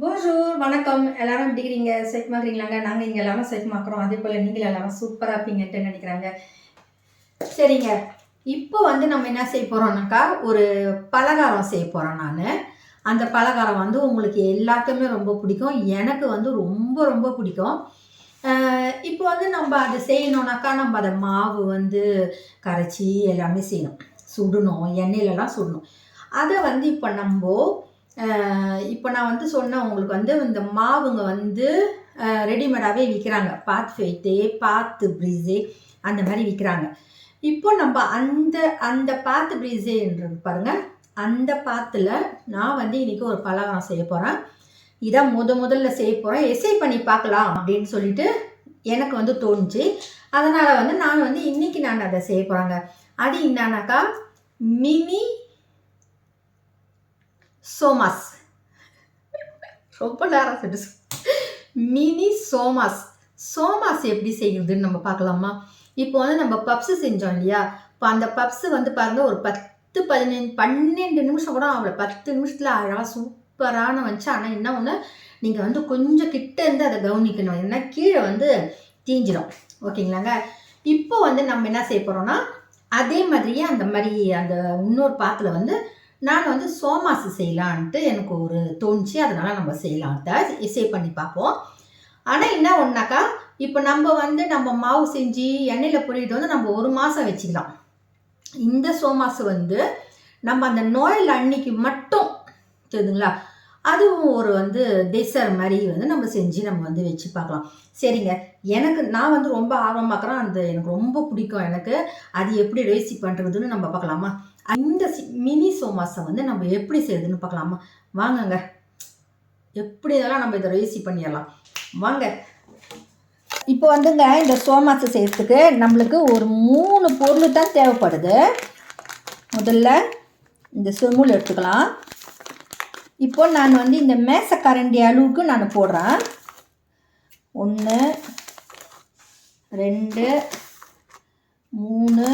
போஜூர் வணக்கம். எல்லாரும் எப்படி இருக்கிறீங்க செக்மாக்குறீங்களாங்க நாங்கள் இங்கே எல்லாரும் செக்மாக்குறோம் அதே போல் நீங்கள் எல்லாரும் சூப்பராக இருப்பீங்கன்ட்டு நினைக்கிறாங்க. சரிங்க. இப்போ வந்து நம்ம என்ன செய்ய போகிறோம்னாக்கா ஒரு பலகாரம் செய்ய போகிறோம் நான். அந்த பலகாரம் வந்து உங்களுக்கு எல்லாத்துக்குமே ரொம்ப பிடிக்கும். எனக்கு வந்து ரொம்ப ரொம்ப பிடிக்கும். இப்போ வந்து நம்ம அதை செய்யணுன்னாக்கா நம்ம அதை மாவு வந்து கரைச்சி எல்லாமே செய்யணும். சுடணும். எண்ணெயிலலாம் சுடணும். அதை வந்து இப்போ நம்ம இப்போ நான் வந்து சொன்னேன் உங்களுக்கு வந்து இந்த மாவுங்க வந்து ரெடிமேடாகவே விற்கிறாங்க பாத் ஃபெய்ட்டே பாத்து ப்ரீஸே அந்த மாதிரி விற்கிறாங்க இப்போ நம்ம அந்த அந்த பாத்து ப்ரீஸேன்றது பாருங்கள் அந்த பாத்தில் நான் வந்து இன்றைக்கி ஒரு பலகாரம் செய்ய போகிறேன் இதான் முத முதல்ல செய்ய போகிறேன் எசை பண்ணி பார்க்கலாம் அப்படின்னு சொல்லிட்டு எனக்கு வந்து தோணுச்சு. அதனால் வந்து நான் வந்து இன்னைக்கு நான் அதை செய்ய போகிறாங்க அது என்னன்னாக்கா மினி சோமாஸ். ரொம்ப நேரம் மினி சோமாஸ். சோமாஸ் எப்படி செய்யுதுன்னு நம்ம பார்க்கலாமா? இப்போ வந்து நம்ம பப்ஸு செஞ்சோம் இல்லையா? இப்போ அந்த பப்ஸு வந்து பாருங்க ஒரு பத்து பதினஞ்சு பன்னெண்டு நிமிஷம் கூட அவளை பத்து நிமிஷத்தில் அழகாக சூப்பரான வந்துச்சு. ஆனால் என்ன ஒன்று நீங்கள் வந்து கொஞ்சம் கிட்ட இருந்து அதை கவனிக்கணும். ஏன்னா கீழே வந்து தீஞ்சிடும் ஓகேங்களாங்க? இப்போ வந்து நம்ம என்ன செய்ய போகிறோம்னா அதே மாதிரியே அந்த மாதிரி அந்த இன்னொரு பாத்தில் வந்து நான் வந்து சோமாசு செய்யலான்ட்டு எனக்கு ஒரு தோணுச்சு அதனால் நம்ம செய்யலான்ட்டு இசை பண்ணி பார்ப்போம். ஆனால் என்ன ஒன்றாக்கா இப்போ நம்ம வந்து நம்ம மாவு செஞ்சு எண்ணெயில் பொரியிட்டு வந்து நம்ம ஒரு மாதம் வச்சுக்கலாம். இந்த சோமாசு வந்து நம்ம அந்த நோயில் அன்னைக்கு மட்டும் தெரியுதுங்களா? அதுவும் ஒரு வந்து டெசர் மாதிரி வந்து நம்ம செஞ்சு நம்ம வந்து வச்சு பார்க்கலாம். சரிங்க. எனக்கு நான் வந்து ரொம்ப ஆர்வமாக்குறேன் அந்த எனக்கு ரொம்ப பிடிக்கும் எனக்கு. அது எப்படி ரெசிபி பண்ணுறதுன்னு நம்ம பார்க்கலாமா? இந்த சி- மினி சோமாஸை வந்து நம்ம எப்படி செய்யுதுன்னு பார்க்கலாமா? வாங்கங்க. எப்படி இதெல்லாம் நம்ம இதை ரெசிபி பண்ணிடலாம். வாங்க. இப்போ வந்துங்க இந்த சோமாஸை செய்யறதுக்கு நம்மளுக்கு ஒரு மூணு பொருள் தான் தேவைப்படுது. முதல்ல இந்த செமுள் எடுத்துக்கலாம். இப்போ நான் வந்து இந்த மேசக்கரண்டி அளவுக்கு நான் போடுறேன். ஒன்று ரெண்டு மூணு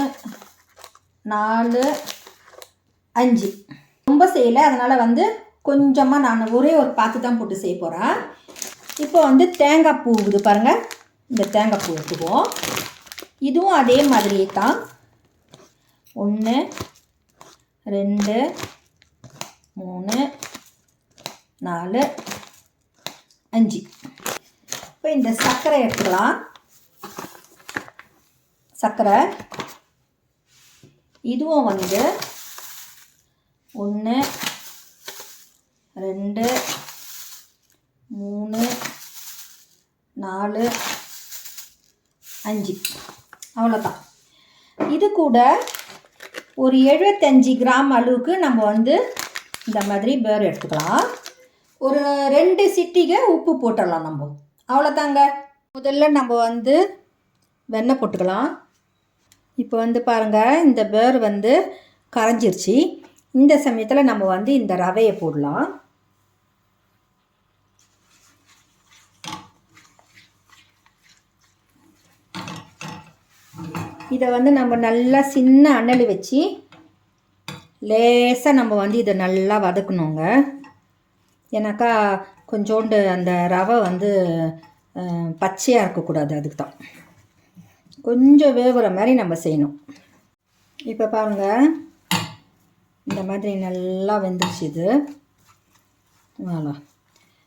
நாலு அஞ்சு. ரொம்ப செய்யலை. அதனால் வந்து கொஞ்சமாக நான் ஒரே ஒரு பாத்து தான் போட்டு செய்ய போகிறேன் இப்போ வந்து தேங்காய் பூ பாருங்கள் இந்த தேங்காய் பூ எடுத்துக்குவோம். இதுவும் அதே மாதிரியே தான். ஒன்று ரெண்டு மூணு நாலு அஞ்சு. இப்போ இந்த சர்க்கரை எடுத்துக்கலாம். சர்க்கரை. இதுவும் வந்து ஒன்று ரெண்டு மூணு நாலு அஞ்சு. அவ்வளோதான் இது கூட ஒரு எழுபத்தஞ்சி கிராம் அளவுக்கு நம்ம வந்து இந்த மாதிரி பேர் எடுத்துக்கலாம். ஒரு ரெண்டு சிட்டிகை உப்பு போட்டுடலாம் நம்ம. அவ்வளோதாங்க. முதல்ல நம்ம வந்து வெண்ணெய் போட்டுக்கலாம். இப்போ வந்து பாருங்கள் இந்த பேர் வந்து கரைஞ்சிருச்சு. இந்த சமயத்தில் நம்ம வந்து இந்த ரவையை போடலாம். இதை வந்து நம்ம நல்லா சின்ன அண்ணல் வச்சு லேசாக நம்ம வந்து இதை நல்லா வதக்கணுங்க. ஏன்னாக்கா கொஞ்சோண்டு அந்த ரவை வந்து பச்சையாக இருக்கக்கூடாது அதுக்கு தான் கொஞ்சம் வேவுற மாதிரி நம்ம செய்யணும். இப்போ பாருங்க. இந்த மாதிரி நல்லா வெந்துருச்சு இது. வாழா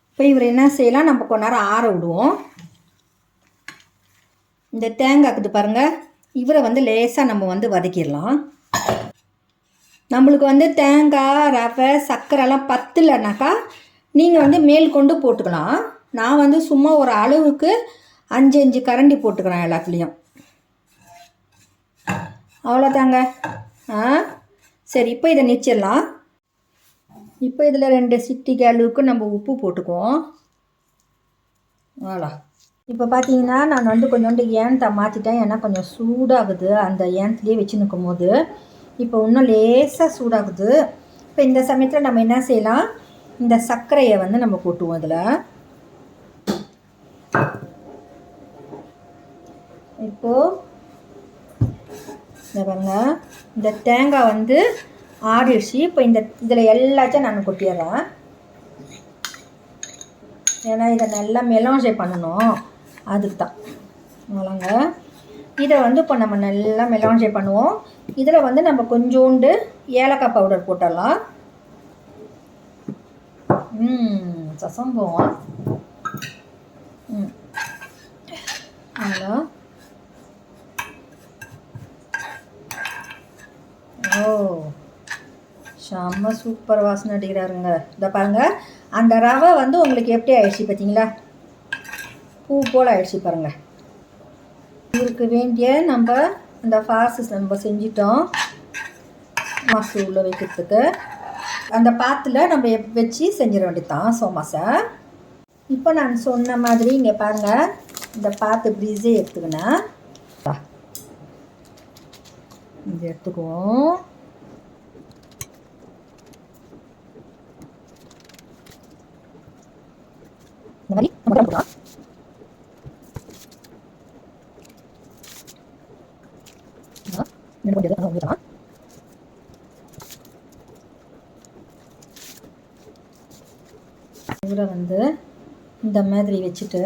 இப்போ இவர் என்ன செய்யலாம்? நம்ம கொஞ்ச நேரம் ஆற விடுவோம். இந்த தேங்காய்க்குது பாருங்கள் இவரை வந்து லேசாக நம்ம வந்து வதக்கிடலாம். நம்மளுக்கு வந்து தேங்காய் ரவை சர்க்கரைலாம் பத்தலைனாக்கா நீங்கள் வந்து மேல் கொண்டு போட்டுக்கலாம். நான் வந்து சும்மா ஒரு அளவுக்கு அஞ்சு அஞ்சு கரண்டி போட்டுக்கிறேன் எல்லாத்துலேயும். அவ்வளோதாங்க ஆ? சரி இப்போ இதை நிச்சிடலாம். இப்போ இதில் ரெண்டு சிட்டிக்கு அளவுக்கு நம்ம உப்பு போட்டுக்குவோம். வாழா இப்போ பார்த்தீங்கன்னா நான் வந்து கொஞ்சோண்டு ஏன்த்தை மாற்றிட்டேன் ஏன்னா கொஞ்சம் சூடாகுது. அந்த ஏன்த்துலேயே வச்சு நிற்கும் போது இப்போ இன்னும் லேசாக சூடாகுது. இப்போ இந்த சமயத்தில் நம்ம என்ன செய்யலாம்? இந்த சர்க்கரையை வந்து நம்ம போட்டுவோம் இதில். இப்போது இந்த பாருங்க. இந்த தேங்காய் வந்து ஆடிடுச்சு இப்போ இந்த இதில் எல்லாத்தையும் நான் கொட்டிடுறேன். ஏன்னா இதை நல்லா மெலாஞ்சே பண்ணணும். அதுக்கு தான் அவ்வளோங்க. இதை வந்து இப்போ நம்ம நல்லா மெலாஞ்சே பண்ணுவோம். இதில் வந்து நம்ம கொஞ்சோண்டு ஏலக்காய் பவுடர் போட்டுடலாம். ம் hein ம் Voilà. ஓ செம்ம சூப்பர் வாசனை அடிக்கிறாருங்க. இதை பாருங்க. அந்த ரவை வந்து உங்களுக்கு எப்படி ஆயிடுச்சு பார்த்தீங்களா? பூ போல் ஆயிடுச்சு பாருங்க. இதுக்கு வேண்டிய நம்ம அந்த ஃபாசஸ் நம்ம செஞ்சிட்டோம். மசூலில் வைக்கிறதுக்கு. அந்த பாத்தில் நம்ம வச்சு செஞ்சிட வேண்டியதான் சோமாசை. இப்போ நான் சொன்ன மாதிரி இங்கே பாருங்கள் இந்த பாத்து ப்ரீஸே எடுத்துக்கினேன் இது எடுத்துக்குவோம். இந்த மாதிரி நம்ம போடலாம் ரெண்டு கொஞ்சம் ஊற்றலாம் இதில் வந்து இந்த மாதிரி வச்சுட்டு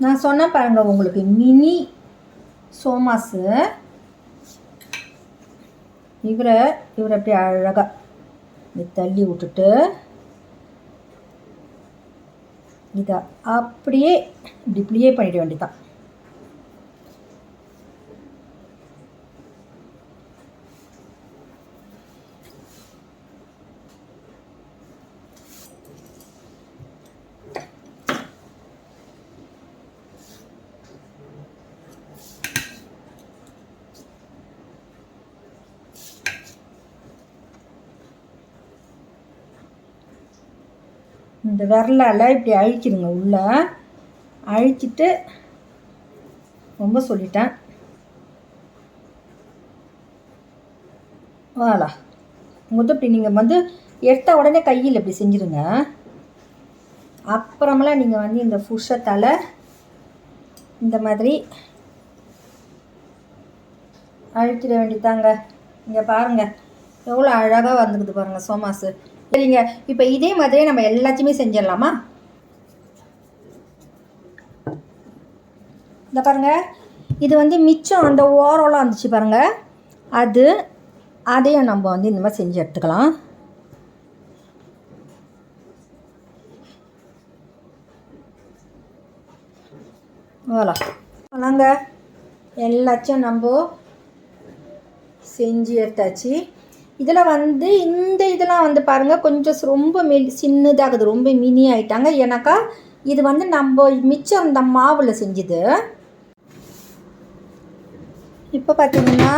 நான் சொன்ன பாருங்க உங்களுக்கு மினி சோமாஸு இவரை இவரை அப்படி அழகாக இப்படி தள்ளி விட்டுட்டு இதை அப்படியே இப்படி இப்படியே பண்ணிட வேண்டியதான் இந்த விரலால் இப்படி அழிச்சிடுங்க உள்ளே. அழிச்சிட்டு ரொம்ப சொல்லிட்டேன். வாலா உங்கள்கிட்ட இப்படி நீங்கள் வந்து எடுத்த உடனே கையில் இப்படி செஞ்சுருங்க. அப்புறமெல்லாம் நீங்கள் வந்து இந்த ஃபுஷத்தால் இந்த மாதிரி அழிச்சிட வேண்டியதாங்க இங்கே பாருங்கள் எவ்வளோ அழகாக வந்துக்குது பாருங்கள் சோமாஸு சரிங்க. இப்போ இதே மாதிரியே நம்ம எல்லாத்தையுமே செஞ்சிடலாமா? இந்த பாருங்க. இது வந்து மிச்சம் அந்த ஓரம்லாம் இருந்துச்சு பாருங்க. அது அதையும் நம்ம வந்து இந்த மாதிரி செஞ்சு எடுத்துக்கலாம். வாலா. அதாங்க எல்லாத்தையும் நம்ம செஞ்சு எடுத்தாச்சு. இதில் வந்து இந்த இதெல்லாம் வந்து பாருங்கள் கொஞ்சம் ஸ் ரொம்ப மெல் சின்னதாகுது ரொம்ப மினி ஆகிட்டாங்க ஏன்னாக்கா இது வந்து நம்ம மிச்சம் இந்த மாவில் செஞ்சுது. இப்போ பார்த்தீங்கன்னா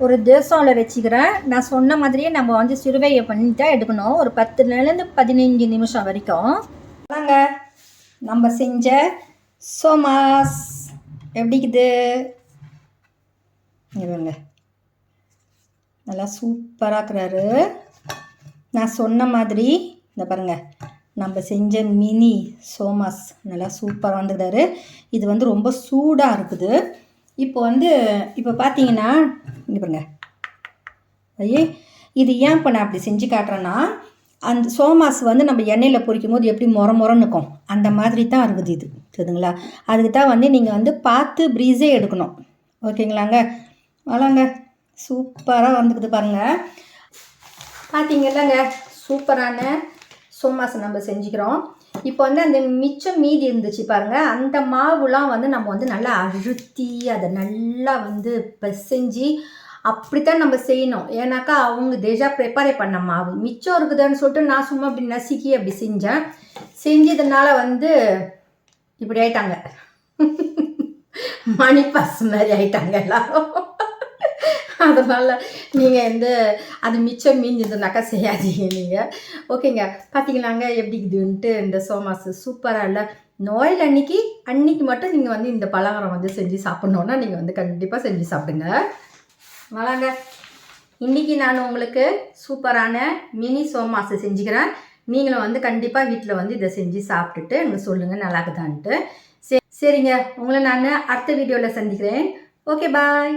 ஒரு தேசம்ல வச்சுக்கிறேன். நான் சொன்ன மாதிரியே நம்ம வந்து சிறுவையை பண்ணிட்டா எடுக்கணும். ஒரு பத்து நிலந்து பதினஞ்சு நிமிஷம் வரைக்கும். வாங்க நம்ம செஞ்ச சோமாஸ். எப்படிக்குது இவங்க நல்லா சூப்பராக இருக்கிறாரு. நான் சொன்ன மாதிரி இந்த பாருங்க நம்ம செஞ்ச மினி சோமாஸ் நல்லா சூப்பராக வந்துக்கிறாரு இது வந்து ரொம்ப சூடாக இருக்குது. இப்போ வந்து இப்போ பார்த்தீங்கன்னா இங்கே பாருங்க. ஐயே இது ஏன் இப்போ நான் அப்படி செஞ்சு காட்டுறேன்னா அந்த சோமாஸ் வந்து நம்ம எண்ணெயில் பொரிக்கும் போது எப்படி முற முறன்னு இருக்கும். அந்த மாதிரி தான் இருக்குது இது. சரிங்களா? அதுக்கு தான் வந்து நீங்கள் வந்து பார்த்து ப்ரீஸே எடுக்கணும். ஓகேங்களாங்க? வளாங்க சூப்பராக வந்துக்குது பாருங்கள் பார்த்தீங்கல்லங்க சூப்பரான சோமாஸ் நம்ம செஞ்சுக்கிறோம். இப்போ வந்து அந்த மிச்சம் மீதி இருந்துச்சு பாருங்கள் அந்த மாவுலாம் வந்து நம்ம வந்து நல்லா அழுத்தி அதை நல்லா வந்து பிசைஞ்சு அப்படித்தான் நம்ம செய்யணும். ஏன்னாக்கா அவங்க தேஜா ப்ரிப்பேரே பண்ண மாவு. மிச்சம் இருக்குதுன்னு சொல்லிட்டு நான் சும்மா அப்படி நசுக்கி அப்படி செஞ்சேன். செஞ்சதுனால வந்து இப்படி ஆயிட்டாங்க. மணி பாஸ் மாதிரி ஆயிட்டாங்க எல்லாரும். அதனால் நீங்கள் வந்து அது மிச்சம் மீஞ்சதுனாக்கா செய்யாதீங்க நீங்கள் ஓகேங்க. பார்த்தீங்களாங்க எப்படி இதுன்ட்டு இந்த சோமாஸ் சூப்பராக இல்லை. நோயில் அன்னைக்கு அன்னைக்கு மட்டும் நீங்கள் வந்து இந்த பலகாரம் வந்து செஞ்சு சாப்பிட்ணுன்னா நீங்கள் வந்து கண்டிப்பாக செஞ்சு சாப்பிடுங்க. வராங்க இன்றைக்கி நான் உங்களுக்கு சூப்பரான மினி சோமாசு செஞ்சுக்கிறேன். நீங்களும் வந்து கண்டிப்பாக வீட்டில் வந்து இதை செஞ்சு சாப்பிட்டுட்டு எனக்கு சொல்லுங்கள் நல்லாக்குதான்ட்டு சரி சரிங்க. உங்களை நான் அடுத்த வீடியோவில் சந்திக்கிறேன். Okay bye.